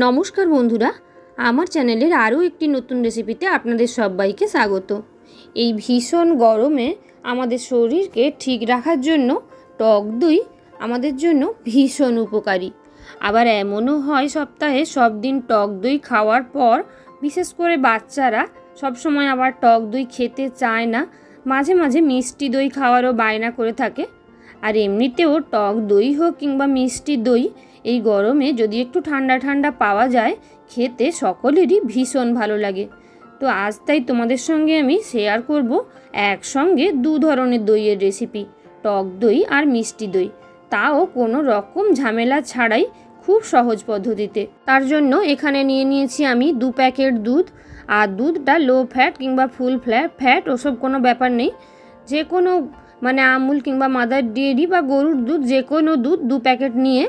নমস্কার বন্ধুরা, আমার চ্যানেলের আরও একটি নতুন রেসিপিতে আপনাদের সবাইকে স্বাগত। এই ভীষণ গরমে আমাদের শরীরকে ঠিক রাখার জন্য টক দই আমাদের জন্য ভীষণ উপকারী। আবার এমনও হয় সপ্তাহে সব দিন টক দই খাওয়ার পর, বিশেষ করে বাচ্চারা সবসময় আবার টক দই খেতে চায় না, মাঝে মাঝে মিষ্টি দই খাওয়ারও বায়না করে থাকে। আর এমনিতেও টক দই হোক কিংবা মিষ্টি দই এই গরমে যদি একটু ঠান্ডা ঠান্ডা পাওয়া যায়, খেতে সকলেরই ভীষণ ভালো লাগে। তো আজ তাই তোমাদের সঙ্গে আমি শেয়ার করব একসঙ্গে দু ধরনের দইয়ের রেসিপি টক দই আর মিষ্টি দই। তাও কোনো রকম ঝামেলা ছাড়াই খুব সহজ পদ্ধতিতে। তার জন্য এখানে নিয়ে নিয়েছি আমি দু প্যাকেট দুধ। আর দুধটা লো ফ্যাট কিংবা ফুল ফ্ল্যাট ফ্যাট ওসব কোনো ব্যাপার নেই। যে কোনো মানে আমুল কিংবা মাদার ডেয়ারি বা গরুর দুধ, যে কোনো দুধ দু প্যাকেট নিয়ে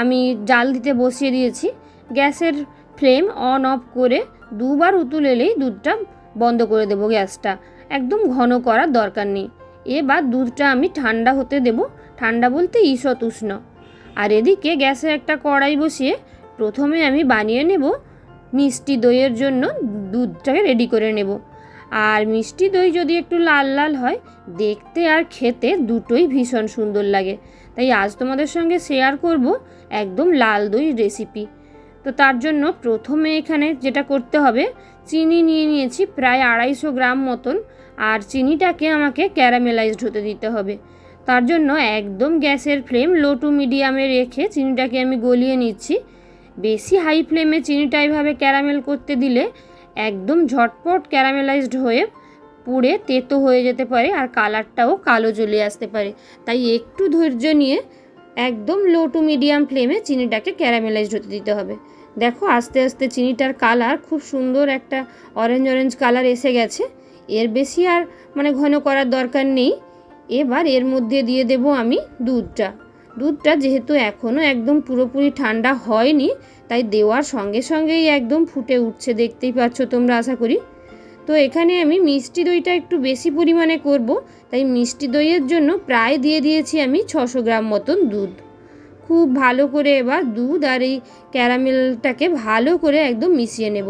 আমি জাল দিতে বসিয়ে দিয়েছি। গ্যাসের ফ্লেম অন অফ করে দুবার উতুল এলেই দুধটা বন্ধ করে দেবো গ্যাসটা। একদম ঘন করার দরকার নেই। এবার দুধটা আমি ঠান্ডা হতে দেব। ঠান্ডা বলতে ঈষৎ উষ্ণ আর এদিকে গ্যাসে একটা কড়াই বসিয়ে প্রথমে আমি বানিয়ে নেব মিষ্টি দইয়ের জন্য দুধটাকে রেডি করে নেব। আর মিষ্টি দই যদি একটু লাল লাল হয়, দেখতে আর খেতে দুটোই ভীষণ সুন্দর লাগে। তাই আজ তোমাদের সঙ্গে শেয়ার করব একদম লাল দই রেসিপি তো তার জন্য প্রথমে এখানে যেটা করতে হবে, চিনি নিয়ে নিয়েছি প্রায় আড়াইশো গ্রাম মতন, আর চিনিটাকে আমাকে ক্যারামেলাইজড হতে দিতে হবে। তার জন্য একদম গ্যাসের ফ্লেম লো টু মিডিয়ামে রেখে চিনিটাকে আমি গলিয়ে নিচ্ছি। বেশি হাই ফ্লেমে চিনিটা এভাবে ক্যারামেল করতে দিলে একদম ঝটপট ক্যারামেলাইজড হয়ে পুড়ে তেতো হয়ে যেতে পারে আর কালারটাও কালো জ্বলে আসতে পারে। তাই একটু ধৈর্য নিয়ে একদম লো টু মিডিয়াম ফ্লেমে চিনিটাকে ক্যারামেলাইজড হতে দিতে হবে। দেখো আস্তে আস্তে চিনিটার কালার খুব সুন্দর একটা অরেঞ্জ অরেঞ্জ কালার এসে গেছে। এর বেশি আর মানে ঘন করার দরকার নেই। এবার এর মধ্যে দিয়ে দেব আমি দুধটা। দুধটা যেহেতু এখনও একদম পুরোপুরি ঠান্ডা হয়নি, তাই দেওয়ার সঙ্গে সঙ্গেই একদম ফুটে উঠছে, দেখতেই পাচ্ছ তোমরা আশা করি। তো এখানে আমি মিষ্টি দইটা একটু বেশি পরিমাণে করব, তাই মিষ্টি দইয়ের জন্য প্রায় দিয়ে দিয়েছি আমি ছশো গ্রাম মতন দুধ। খুব ভালো করে এবার দুধ আর এই ক্যারামেলটাকে ভালো করে একদম মিশিয়ে নেব,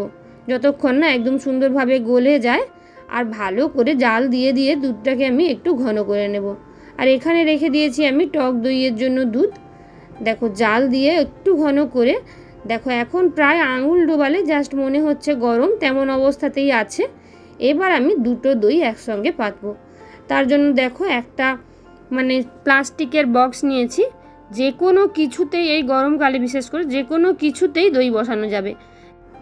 যতক্ষণ না একদম সুন্দরভাবে গলে যায়। আর ভালো করে জাল দিয়ে দিয়ে দুধটাকে আমি একটু ঘন করে নেব। আর এখানে রেখে দিয়েছি আমি টক দইয়ের জন্য দুধ। দেখো, জাল দিয়ে একটু ঘন করে। দেখো, এখন প্রায় আঙুল ডোবালে জাস্ট মনে হচ্ছে গরম, তেমন অবস্থাতেই আছে। এবার আমি দুটো দই একসঙ্গে পাতবো। তার জন্য দেখো, একটা মানে প্লাস্টিকের বক্স নিয়েছি। যে কোনো কিছুতেই এই গরমকালে, বিশেষ করে যে কোনো কিছুতেই দই বসানো যাবে।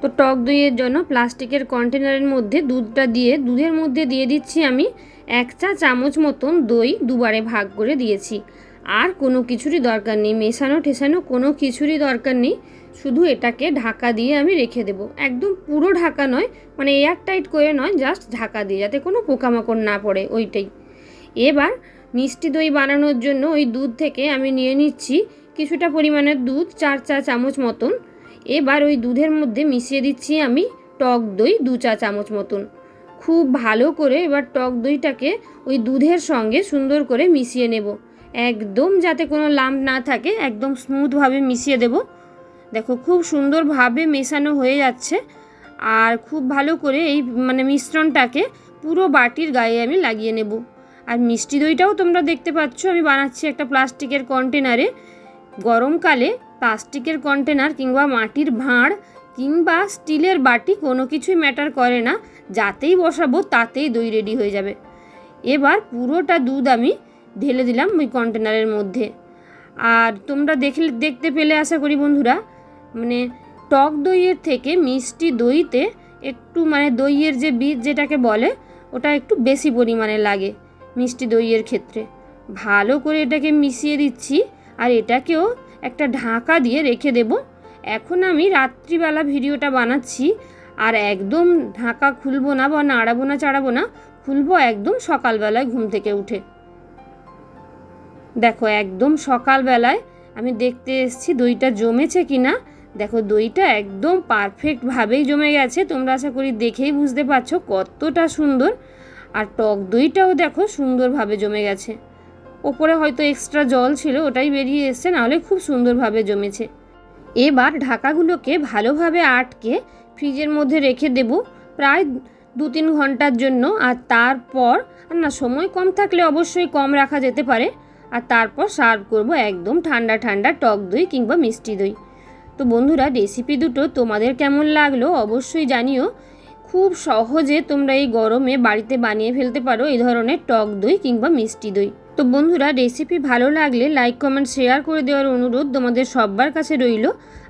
তো টক দইয়ের জন্য প্লাস্টিকের কন্টেনারের মধ্যে দুধটা দিয়ে, দুধের মধ্যে দিয়ে দিচ্ছি আমি এক চা চামচ মতন দই দুবারে ভাগ করে দিয়েছি। আর কোনো কিছুরই দরকার নেই। মেশানো ঠেসানো কোনো কিছুরই দরকার নেই। শুধু এটাকে ঢাকা দিয়ে আমি রেখে দেব। একদম পুরো ঢাকা নয় মানে এয়ার টাইট করে নয়, জাস্ট ঢাকা দিয়ে, যাতে কোনো পোকামাকড় না পড়ে ওইটাই। এবার মিষ্টি দই বানানোর জন্য ওই দুধ থেকে আমি নিয়ে নিচ্ছি কিছুটা পরিমাণের দুধ, চার চা চামচ মতন। এবার ওই দুধের মধ্যে মিশিয়ে দিচ্ছি আমি টক দই দু চা চামচ মতন। খুব ভালো করে এবার টক দইটাকে ওই দুধের সঙ্গে সুন্দর করে মিশিয়ে নেব। একদম যাতে কোনো লাম্প না থাকে, একদম স্মুথভাবে মিশিয়ে দেব। দেখো, খুব সুন্দরভাবে মেশানো হয়ে যাচ্ছে। আর খুব ভালো করে এই মানে মিশ্রণটাকে পুরো বাটির গায়ে আমি লাগিয়ে নেব। আর মিষ্টি দইটাও তোমরা দেখতে পাচ্ছ, আমি বানাচ্ছি একটা প্লাস্টিকের কন্টেনারে। গরমকালে প্লাস্টিকের কন্টেনার কিংবা মাটির ভাঁড় কিংবা স্টিলের বাটি কোনো কিছুই ম্যাটার করে না, যাতেই বসাবো তাতেই দই রেডি হয়ে যাবে। এবার পুরোটা দুধ আমি ঢেলে দিলাম ওই কন্টেনারের মধ্যে। আর তোমরা দেখলে, দেখতে পেলে আশা করি বন্ধুরা মানে টক দইয়ের থেকে মিষ্টি দইতে একটু মানে দইয়ের যে বীজ যেটাকে বলে, ওটা একটু বেশি পরিমাণে লাগে মিষ্টি দইয়ের ক্ষেত্রে। ভালো করে এটাকে মিশিয়ে দিচ্ছি আর এটাকেও একটা ঢাকা দিয়ে রেখে দেব। এখন আমি রাত্রিবেলা ভিডিওটা বানাচ্ছি, আর একদম ঢাকা খুলবো না বা নাড়াবো না চাড়াবো না, খুলবো একদম সকালবেলায় ঘুম থেকে উঠে। দেখো, একদম সকালবেলায় আমি দেখতে এসেছি দইটা জমেছে কি না দেখো, দইটা একদম পারফেক্টভাবেই জমে গেছে, তোমরা আশা করি দেখেই বুঝতে পারছ কতটা সুন্দর। আর টক দইটাও দেখো সুন্দরভাবে জমে গেছে। ওপরে হয়তো এক্সট্রা জল ছিল, ওটাই বেরিয়ে এসছে, নাহলে খুব সুন্দরভাবে জমেছে। এবার ঢাকাগুলোকে ভালোভাবে আটকে ফ্রিজের মধ্যে রেখে দেব প্রায় দু তিন ঘণ্টার জন্য আর তারপর না, সময় কম থাকলে অবশ্যই কম রাখা যেতে পারে। আর তারপর সার্ভ করব একদম ঠান্ডা ঠান্ডা টক দই কিংবা মিষ্টি দই। তো বন্ধুরা রেসিপি দুটো তোমাদের কেমন লাগল অবশ্যই জানিও। খুব সহজে তোমরা এই গরমে বাড়িতে বানিয়ে ফেলতে পারো এই ধরনের টক দই কিংবা মিষ্টি দই। তো বন্ধুরা রেসিপি ভালো লাগলে লাইক কমেন্ট শেয়ার করে দেওয়ার অনুরোধ তোমাদের সবার কাছে রইল।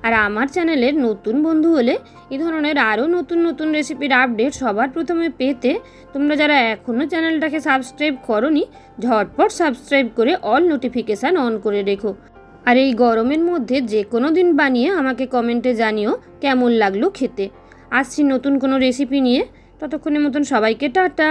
আর আমার চ্যানেলের নতুন বন্ধু হলে এই ধরনের আরও নতুন নতুন রেসিপির আপডেট সবার প্রথমে পেতে তোমরা যারা এখনও চ্যানেলটাকে সাবস্ক্রাইব করনি, ঝটপট সাবস্ক্রাইব করে অল নোটিফিকেশান অন করে রেখো। আর এই গরমের মধ্যে যে কোনো দিন বানিয়ে আমাকে কমেন্টে জানিও কেমন লাগল খেতে। আসছি নতুন কোনো রেসিপি নিয়ে। ততক্ষণের মতন সবাইকে টাটা।